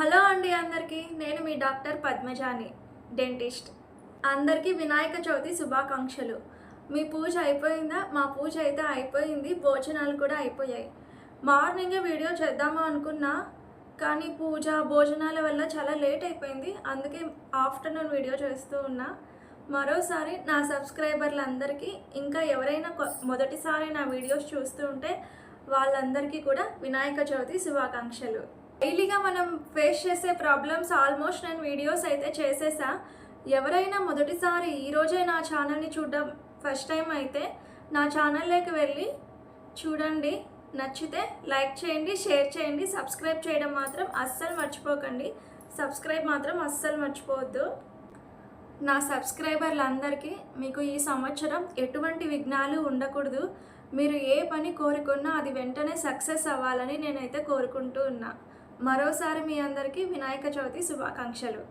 Hello అండి అందరికీ నేను మీ డాక్టర్ పద్మజాని డెంటిస్ట్. అందరికీ వినాయక చవితి శుభాకాంక్షలు. మీ పూజ అయిపోయిందా? మా పూజ అయితే అయిపోయింది భోజనాలు కూడా అయిపోయాయి. మార్నింగే వీడియో చేద్దామా అనుకున్నా కానీ పూజ భోజనాల వల్ల చాలా లేట్ అయిపోయింది. అందుకే ఆఫ్టర్నూన్ వీడియో చేస్తూ ఉన్నా. మరోసారి నా సబ్స్క్రైబర్లందరికీ ఇంకా ఎవరైనా కొ- మొదటిసారి నా వీడియోస్ చూస్తూ ఉంటే వాళ్ళందరికీ కూడా వినాయక చవితి శుభాకాంక్షలు. డైలీగా మనం ఫేస్ చేసే ప్రాబ్లమ్స్ ఆల్మోస్ట్ నేను వీడియోస్ అయితే చేసేసా. ఎవరైనా మొదటిసారి ఈరోజే నా ఛానల్ని చూడడం ఫస్ట్ టైం అయితే నా ఛానల్లోకి వెళ్ళి చూడండి. నచ్చితే లైక్ చేయండి షేర్ చేయండి సబ్స్క్రైబ్ చేయడం మాత్రం అస్సలు మర్చిపోకండి. సబ్స్క్రైబ్ మాత్రం అస్సలు మర్చిపోవద్దు. నా సబ్స్క్రైబర్లందరికీ మీకు ఈ సంవత్సరం ఎటువంటి విఘ్నాలు ఉండకూడదు. మీరు ఏ పని కోరుకున్నా అది వెంటనే సక్సెస్ అవ్వాలని నేనైతే కోరుకుంటూ ఉన్నా. మరోసారి మీ అందరికీ వినాయక చవితి శుభాకాంక్షలు.